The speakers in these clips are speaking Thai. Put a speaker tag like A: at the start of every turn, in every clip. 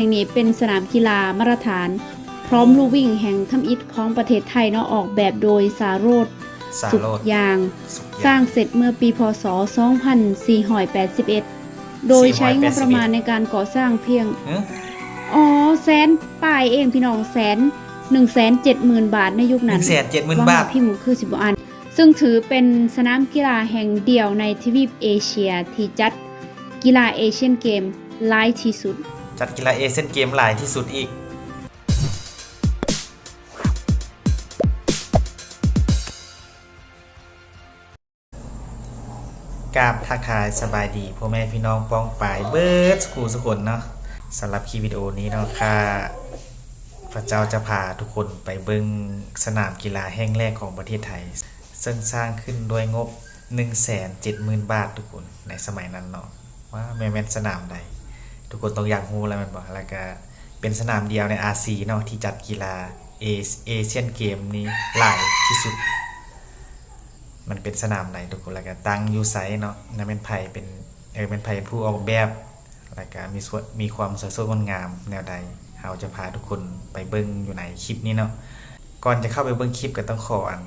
A: แห่งนี้เป็นสนามกีฬามาตรฐาน พร้อมลู่วิ่งแห่งทำอิฐของประเทศไทยเนาะออกแบบโดยสาโรธ
B: สา
A: สุข
B: โรด
A: ยาง
B: สุข
A: สร้างเสร็จเมื่อปีพศ 2481 โดยใช้งบประมาณในการก่อสร้างเพียง
B: เอ้อ
A: อ๋อแสนป้ายเองพี่น้องแสนหนึ่งแสนเจ็ดหมื่นบาทในยุค
B: ห
A: นั้
B: นึ่
A: น
B: งแสนเจ็ดหมื่น
A: ว่
B: บาท
A: พี่หมูคือสิบอัน ซึ่งถือเป็นสนามกีฬาแห่งเดียวในทวีปเอเชียที่จัดกีฬาเอเชียนเกมหลายที่สุด
B: จัดกีฬาเอเชียนเกมหลายที่สุดอีก กราบทักทายสบายดีพ่อแม่พี่น้องป้องปายเบิร์ดสกูสกุลเนาะสำหรับคลิปวิดีโอนี้เนาะค่ะพระเจ้าจะพาทุกคนไปเบิ่งสนามกีฬาแห่งแรกของประเทศไทย ซึ่งสร้างขึ้นด้วยงบ 170,000 บาททุกคนในสมัยนั้นเนาะว่าแม่แม่นสนามใด ทุกคนต้องอยากรู้แล้วมันบอกแล้วก็เป็นสนามเดียวในอาซีเนาะที่จัดกีฬาเอเชียนเกมนี้หลายที่สุด มันเป็นสนามไหนทุกคนแล้วก็ตั้งยูไซเนาะนั่นเป็นไผ่เป็นเออเป็นไผ่ผู้ออกแบบแล้วก็มีมีความสวยสดงดงามแนวใดเราจะพาทุกคนไปเบิ้งอยู่ในคลิปนี้เนาะก่อนจะเข้าไปเบิ้งคลิปก็ต้องขออัน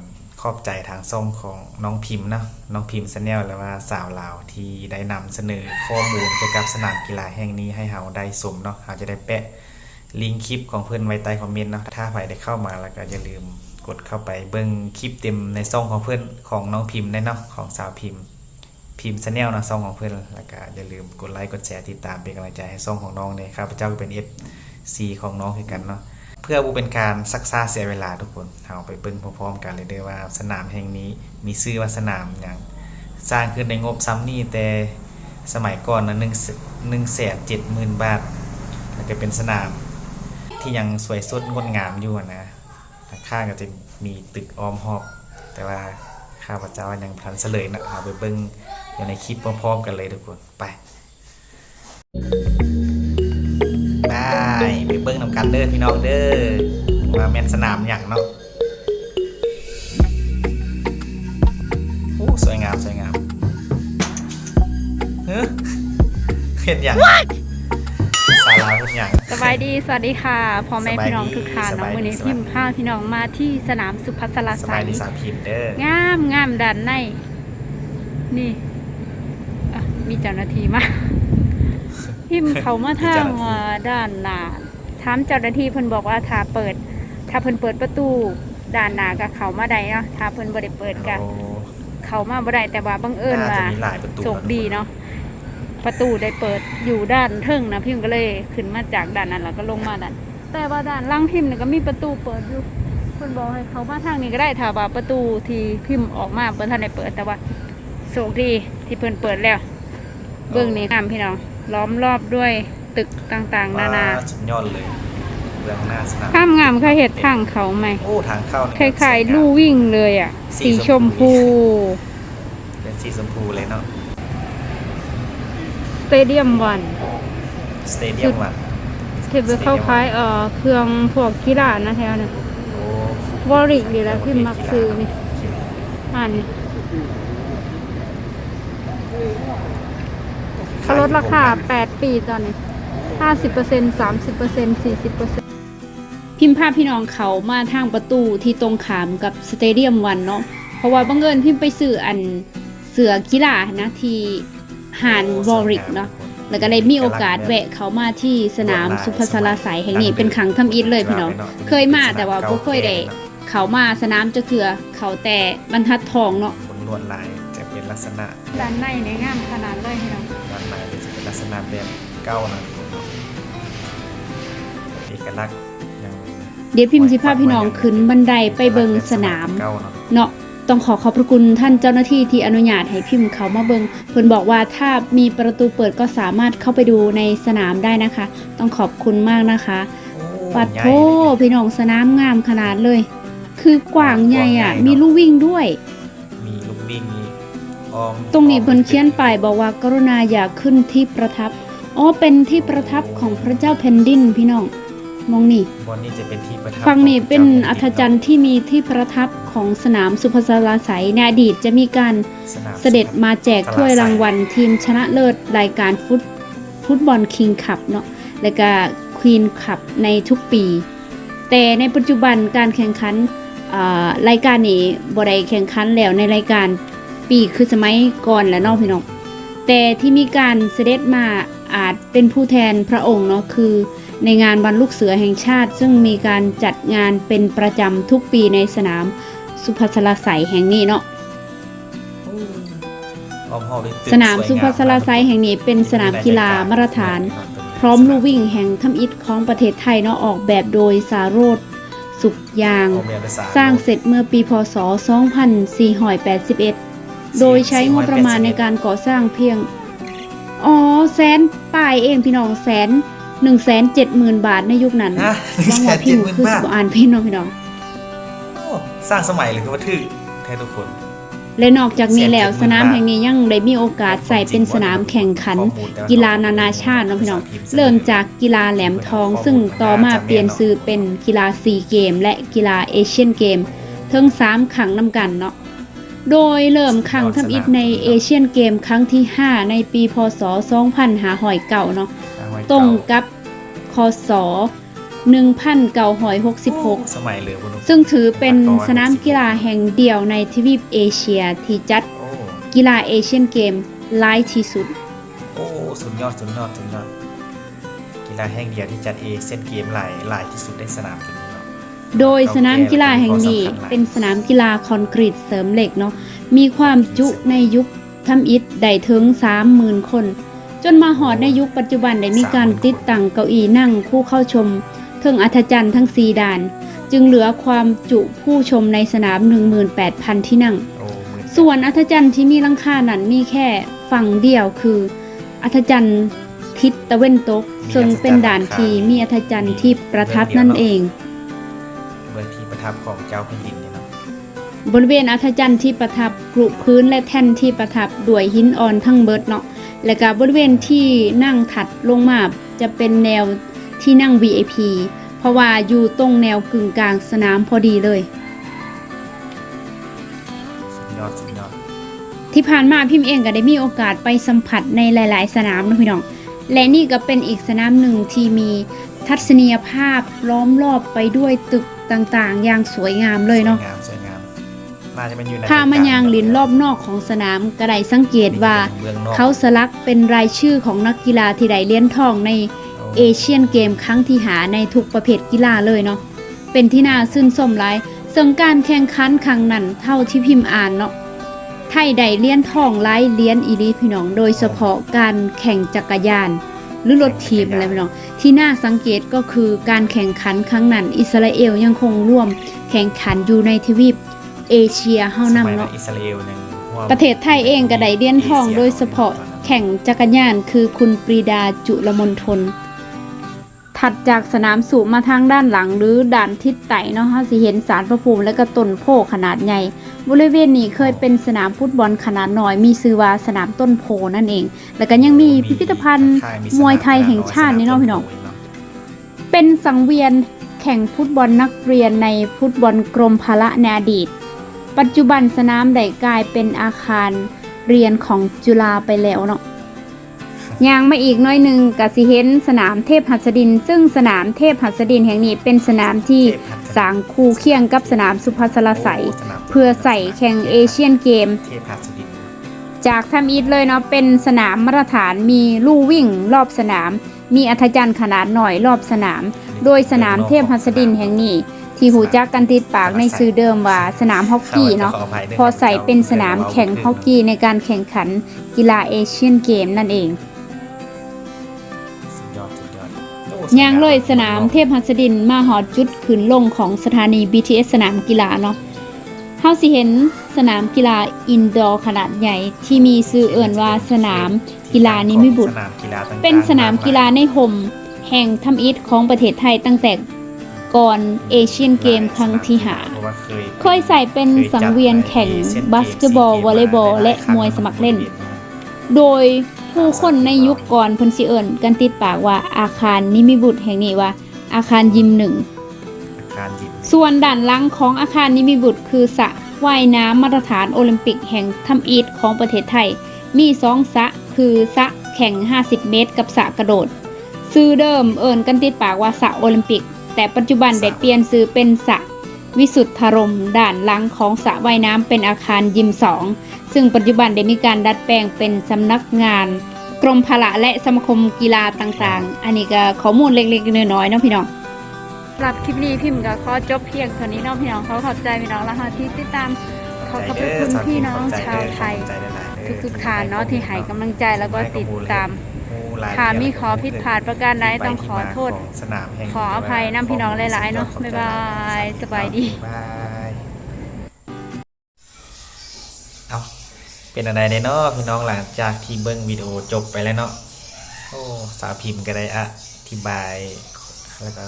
B: ขอบใจทางส้มของน้องพิมพ์เนาะน้องพิมพ์สแนลแล้วว่าสาวลาวที่ได้นำเสนอข้อมูลเกี่ยวกับสนามกีฬาแห่งนี้ให้เราได้สมเนาะเราจะได้แปะลิงก์คลิปของเพื่อนไว้ใต้คอมเมนต์เนาะถ้าใครได้เข้ามาแล้วก็อย่าลืมกดเข้าไปเบิ้งคลิปเต็มในซ่องของเพื่อนของน้องพิมพ์ได้เนาะของสาวพิมพ์ พิมพ์ชาแนลนะซ่องของเพื่อนแล้วก็อย่าลืมกดไลค์กดแชร์ติดตามเป็นกำลังใจให้ซ่องของน้องเนี่ยครับพเจ้าก็เป็น FC ของน้องคือกันเนาะ เพื่อบูเป็นการซักซ่าเสียเวลาทุกคนเอาไปเบิ้งพร้อมๆกันเลยเด้อว่าสนามแห่งนี้มีชื่อว่าสนามอย่างสร้างขึ้นในงบซ้ำนี่แต่สมัยก่อนนะหนึ่งหนึ่งแสนเจ็ดหมื่นบาทแล้วก็เป็นสนามที่ยังสวยสดงดงามอยู่นะข้างก็จะมีตึกอ้อมหอบ แต่ว่าข้าพเจ้ายังพลันเฉลยนะเอาไปเบิ้งอยู่ในคลิปพร้อมๆกันเลยทุกคนไปได้ไป เบิ้งนำกันเด้อพี่น้องเด้อว่าแม่นสนามอย่างเนาะโอ้สวยงามสวยงามเฮ้ยเห็นอย่างสาราเห็นอย่าง
A: สบายดี สวัสดีค่ะพ่อแม่
B: สบายดี
A: พี่น้องทุกท่าน
B: ส
A: น้อง
B: บายดี
A: มือนี้
B: สบายดี
A: พิมพ์พาพี่น้องมาที่สนามสุพัสลา
B: ส
A: ไส
B: บายดีสาวพิมพ์เด้อ
A: งามงามด้านใน นี่อะมีเจ้าหน้าที่มา พิมพ์เขามาทางว่าด้านหน้า ถามเจ้าหน้าที่เพิ่นบอกว่าถ้าเปิด ถ้าเพิ่นเปิดประตูด้านหน้าก็เข้ามาได้เนาะถ้าเพิ่นบ่ได้เปิดก็
B: โอ้
A: เข้ามาบ่ได้แต่ว่าบังเอิญ
B: น่า
A: ว่า
B: จะมีหลายประตู
A: โชคดีเนาะประตูได้เปิดอยู่ด้านเทิงนะพิมพ์ก็เลยขึ้นมาจากด้านนั้นแล้วก็ลงมาด้านแต่ว่าด้านล่างพิมพ์เนี่ยก็มีประตูเปิดอยู่เพิ่นบอกให้เขามาทางนี้ก็ได้ถ้าว่าประตูที่พิมพ์ออกมาเพิ่นทันได้เปิดแต่ว่าโชคดีที่เพิ่นเปิดแล้ว เบื้องนี้งามพี่น้องล้อมรอบด้วย ตึกต่างๆ นานา
B: สุดยอดเลยเบื้องหน้าสนาม
A: ข้ามงามค่ะเห็ดทางเขาไหม
B: โอ้ทางเข้า
A: คล้ายๆลู่วิ่งเลยอะ สีชมพู
B: เป็นสีชมพูเลยเนาะ
A: สเตเดียมวัน
B: สเตเดียมวัน
A: ถือเป็นเข้าคล้ายเอ่อเครื่องพวกกีฬานะแถวนั้น
B: โอ้
A: วอริกดีแล้วพี่มักซื้อนี่อ่านนี่เขาลดราคา 8 ปีตอนนี้ 50% 30% 40%พิมพ์ภาพพี่น้องเขามาทางประตูที่ตรงขามกับสเตเดียมวันเนาะเพราะว่าบังเอิญพิมพ์ไปซื้ออันเสือกีฬานะที่หานวอริกเนาะแล้วก็ได้มีโอกาสแวะเขามาที่สนามสุพัสราสายแห่งนี้เป็นครั้งทำอิฐเลยพี่น้องเคยมาแต่ว่าบ่เคยได้เขามาสนามจะเถื่อเขาแต่บรรทัดทองเนาะ
B: บนลวดลายจะเป็นลักษณะ
A: ด้านในเนี่ยงามขนาดเลยพี่น้อง
B: ด้านในจะเป็นลักษณะแบบ เก้านะเอกลักษณ์ยัง
A: เดี๋ยวพิมพ์สิพาพี่น้องขึ้นบันไดไปเบิงสนาม
B: เก้าเนาะ
A: เนาะต้องขอขอบพระคุณท่านเจ้าหน้าที่ที่อนุญาตให้พิมพ์เขามาเบิงเพิ่นบอกว่าถ้ามีประตูเปิดก็สามารถเข้าไปดูในสนามได้นะคะ ต้องขอบคุณมากนะคะ
B: โอ้
A: ปัดโท
B: ใหญ่เลย
A: พี่น้องสนามงามขนาดเลย คือกว้างใหญ่อะ มีลู่วิ่งด้วย
B: มีลูกวิ่งมีอ้อม
A: ตรงนี้เพิ่นเขียนป้ายบอกว่ากรุณาอย่าขึ้นที่ประทับ อ๋อเป็นที่ประทับของพระเจ้าแผ่นดินพี่น้องมองนี่
B: บนนี้จะเป็นที่ประทับ
A: ฝั่งนี้เป็น
B: ขง
A: อัธจันทร์ที่มีที่ประทับของสนามสุภาษาราไสยในอดีตจะมีการ
B: สนาม
A: เสด็จมาแจกถ้วยรางวัลทีมชนะเลิศรายการฟุตฟุตบอลคิงคัพเนาะแล้วก็แข Queen Cup ในทุกปี แต่ในปัจจุบันการแข่งขันอ่ารายการนี้บ่ได้แข่งขันแล้วในรายการปีคือสมัยก่อนแล้วเนาะพี่น้องแต่ที่มีการเสด็จมา อาจเป็นผู้แทนพระองค์เนาะคือ ในงานวันลูกเสือแห่งชาติ ซึ่งมีการจัดงานเป็นประจำทุกปีในสนามสุพัชลาไสยแห่งนี้เนาะสนามสุพัชลาไซแห่งนี้เป็นสนามกีฬามาตรฐาน พร้อมลู่วิ่งแห่งทำอิฐของประเทศไทยเนาะออกแบบโดยสาโรธสุขยาง สร้างเสร็จเมื่อปีพศ 2481 โดยใช้งบประมาณในการก่อสร้างเพียง อ๋อแสนป้ายเองพี่น้องแสนหนึ่งแสนเจ็ดหมื่นบาทในยุคนั้น
B: ฮะ
A: หวังว่าพี่หมูคือสิบอ่านพี่น้องพี่น้อง
B: โอ้สร้างสมัยหรือว่าทึกแท้ทุกคน
A: และนอกจากนี้แล้วสนามแห่งนี้ยังได้มีโอกาสใส่เป็นสนามแข่งขัน กีฬานานาชาติเนาะพี่น้องเริ่มจากกีฬาแหลมทอง ซึ่งต่อมาเปลี่ยนชื่อเป็นกีฬาซีเกม และกีฬาเอเชียนเกมทั้ง3ครั้งนำกันเนาะ โดยเริ่มครั้งทำอิฐในเอเชียนเกมครั้งที่ 5 ในปีพศ 2500เก่าเนาะตรงกับคศ1966
B: สมัยเหลือบุญ
A: ซึ่งถือเป็นสนามกีฬาแห่งเดียวในทวีปเอเชียที่จัด
B: โอ้
A: กีฬาเอเชียนเกมหลายที่สุด
B: โอ้สุดยอดสุดยอดสุดยอด กีฬาแห่งเดียวที่จัดเอเชียนเกมหลายหลายที่สุดในสนามจุดนี้เนาะ
A: โดยสนามกีฬาแห่งนี้เป็นสนามกีฬาคอนกรีตเสริมเหล็กเนาะมีความจุในยุคทำอิฐได้ถึง 30,000 คน จนมาหอดในยุคปัจจุบันได้มีการติดตั้งเก้าอี้นั่งผู้เข้าชมเทิงอัธจันทร์ทั้ง 4ด่าน จึงเหลือความจุผู้ชมในสนาม 18,000 ที่นั่ง
B: โอ้หมื่น
A: ส่วนอัธจันทร์ที่มีหลังคานั้นมีแค่ฝั่งเดียวคือ อัธจันทร์ทิศตะเว้นตกซึ่งเป็นด่านที่มีอัธจันทร์ที่ประทับนั่นเอง
B: เมือง ที่ประทับของเจ้าแผ่นดินเนี่ยเนาะ
A: บริเวณอัธจันทร์ที่ประทับกรุพื้นและแท่นที่ประทับด้วยหินอ่อนทั้งเบิดเนาะและก็บริเวณที่นั่งถัดลงมาจะเป็นแนวที่นั่ง VIP เพราะว่าอยู่ตรงแนวกึ่งกลางสนามพอดีเลย
B: สุดยอดสุดยอด
A: ที่ผ่านมาพิมพ์เองก็ได้มีโอกาสไปสัมผัสในหลาย ๆ สนามนะพี่น้อง และนี่ก็เป็นอีกสนามหนึ่งที่มีทัศนียภาพล้อมรอบไปด้วยตึก ต่างๆ อย่างสวยงามเลยเนาะ
B: สวยงามสวยงามน่าจะเป็นอยู่ใน
A: ถ้ามันยางลินรอบนอกของสนามก็ได้สังเกตว่า
B: มืองนอก
A: เขาสลักเป็นรายชื่อของนักกีฬาที่ได้เหรียญทองในเอเชียนเกมครั้งที่หาในทุกประเภทกีฬาเลยเนาะเป็นที่น่าซื่นชมหลายซึ่งการแข่งขันครั้งนั้นเท่าที่พิมพ์อ่านเนาะไทยได้เหรียญทองหลายเหรียญอีหลีพี่น้องโดยเฉพาะการแข่งจักรยาน หรือรถทีมอะไรพี่น้องที่น่าสังเกตก็คือการแข่งขันครั้งนั้น อิสราเอลยังคงร่วมแข่งขันอยู่ในทวีปเอเชียเฮา
B: ส
A: นํ
B: มัย
A: เนาะ
B: อิสราเอลหนึ่งว่า
A: ประเทศไทยเองก็ได้เหรียญทองโดยเฉพาะแข่งจักรยานคือคุณปรีดาจุลมนทน ถัดจากสนามสูบมาทางด้านหลังหรือด่านทิศไต่เนาะเราสิเห็นสารพระภูมิและก็ต้นโพขนาดใหญ่ บริเวณนี้เคยเป็นสนามฟุตบอลขนาดน้อย มีชื่อว่าสนามต้นโพนั่นเอง แล้วก็ยังมีพิพิธภัณฑ์มวยไทยแห่งชาตินี่เนาะพี่น้องเป็นสังเวียนแข่งฟุตบอลนักเรียนในฟุตบอลกรมพละในอดีต ปัจจุบันสนามได้กลายเป็นอาคารเรียนของจุฬาไปแล้วเนาะ ย่างมาอีกหน้อยหนึ่งกสิเห็นสนามเทพหัสดิน ซึ่งสนามเทพหัสดินแห่งนี้เป็นสนามที่สร้างคู่เคียงกับสนามสุภัสลาใสยเพื่อใส่แข่งเอเชียนเกม
B: เทพหัสดิน
A: จากทำอีทเลยเนาะเป็นสนามมาตรฐานมีลู่วิ่งรอบสนาม มีอัธจันทร์ขนาดหน่อยรอบสนาม โดยสนามเทพหัสดินแห่งนี้ที่หูจักกันติดปากในซื้อเดิมว่าสนามฮอกกี้เนาะพอใส่เป็นสนามแข่งฮอกกี้ในการแข่งขันกีฬาเอเชียนเกมนั่นเอง
B: ย่า
A: งเลยสนามเทพหัสดินมาหอดจุดขึ้นลงของสถานี BTS สนามกีฬาเนาะเฮาสิเห็นสนามกีฬาอินดอร์ขนาดใหญ่ ที่มีชื่อเอิ่นว่าสนามกีฬานิมิบุตร
B: สนามกีฬาต่างๆ
A: เป็นสนามกีฬาในห่มแห่งทำอิฐของประเทศไทยตั้งแต่ก่อนเอเชียนเกมครั้งที่หา
B: เพราะว่าเคย
A: เคยใส่เป็นสังเวียนแข่งบาสเกตบอลวอลเลย์บอลและมวยสมัครเล่น โดย ผู้คนในยุคก่อนเพิ่นสิเอิ้นกันติดปากว่าอาคารนิมิบุตรแห่งนี้ว่า อาคารยิมหนึ่ง
B: อาคารยิม
A: ส่วนด้านหลังของอาคารนิมิบุตรคือสระว่ายน้ำมาตรฐานโอลิมปิกแห่งทำอีทของประเทศไทย มีสองสระคือสระแข่ง 50 เมตร กับสระกระโดดชื่อเดิมเอิ่นกันติดปากว่าสระโอลิมปิก แต่ปัจจุบันได้เปลี่ยนชื่อเป็นสระ วิสุทธารมณ์ด้านหลังของสระว่ายน้ำเป็นอาคารยิมสองซึ่งปัจจุบันได้มีการดัดแปลงเป็นสำนักงาน กรมพละและสมาคมกีฬาต่างๆ อันนี้ก็ข้อมูลเล็กๆน้อยๆเนาะพี่น้องสำหรับคลิปนี้พิมพ์ก็ขอจบเพียงเท่านี้เนาะพี่น้องขอขอบใจพี่น้องและค่ะที่ติดตามขอขอบพระคุณพี่น้องชาวไทย ทุกๆท่านเนาะที่ให้กำลังใจแล้วก็ติดตาม ค่ะมีขอผิดพลาดประการใดต้องขอโทษ
B: สนามแห่ง
A: ขออภัยนำพี่น้องหลายๆเนาะบ๊ายบายสบายดี
B: บ๊ายบายเอาเป็นอะไรเนาะพี่น้องหลังจากที่เบิ้งวิดีโอจบไปแล้วเนาะโอ้สาวพิมพ์ก็ได้อธิบายแล้วก็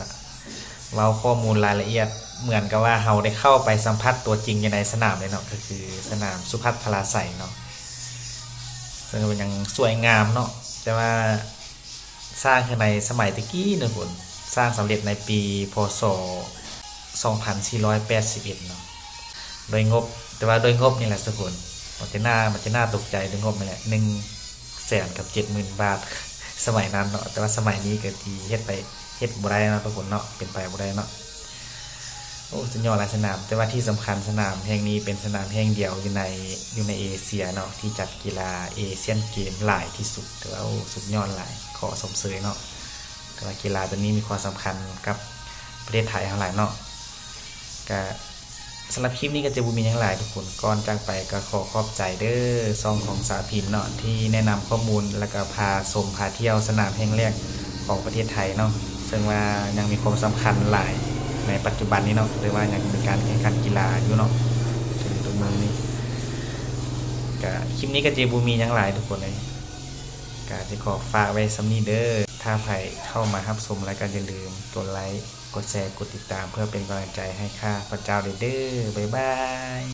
B: เว้าข้อมูลรายละเอียดเหมือนกับว่าเราได้เข้าไปสัมผัสตัวจริงอยู่ในสนามเลยเนาะก็คือสนามสุพัฒพลาใสเนาะซึ่งก็เป็นอย่างสวยงามเนาะ แต่ว่าสร้างขึ้นในสมัยตะกี้เนะคุณสร้างสำเร็จในปีพศ 2481เนาะโดยงบแต่ว่าโดยงบนี่แหละทุกคนมันจะน่ามันจะน่าตกใจโดยงบนี่แหละหนึ่งแสนกับเจ็ดหมื่นบาท สมัยนั้นเนาะแต่ว่าสมัยนี้ก็ทีเฮ็ดไปเฮ็ดบ่ได้เนาะทุกคนเนาะเป็นไปบ่ได้เนาะ โอ้สุดยอดหลายสนาม แต่ว่าที่สำคัญสนามแห่งนี้เป็นสนามแห่งเดียวอยู่ในอยู่ในเอเชียเนาะที่จัดกีฬาเอเชียนเกมหลายที่สุดแต่ว่าโอ้สุดยอดหลายขอสมเสยเนาะแต่ว่ากีฬาตัวนี้มีความสำคัญกับประเทศไทยเท่าไหร่เนาะก็สำหรับคลิปนี้ก็จะบุมีอย่างหลายทุกคนก่อนจากไปก็ขอขอบใจเด้อซองของสาพิมเนาะที่แนะนำข้อมูลแล้วก็พาชมพาเที่ยวสนามแห่งแรกของประเทศไทยเนาะซึ่งว่ายังมีความสำคัญหลาย ในปัจจุบันนี้เนาะหรือว่ายังมีการแข่งขันกีฬาอยู่เนาะถึงตรงนี้ก็คลิปนี้ก็เจบูมียังหลายทุกคนเลยก็จะขอฝากไว้สำนีเด้อถ้าใครเข้ามารับชมแล้วก็อย่าลืมกดไลค์กดแชร์กดติดตาม เพื่อเป็นกำลังใจให้ข้าพระเจ้าเด้อบ๊ายบาย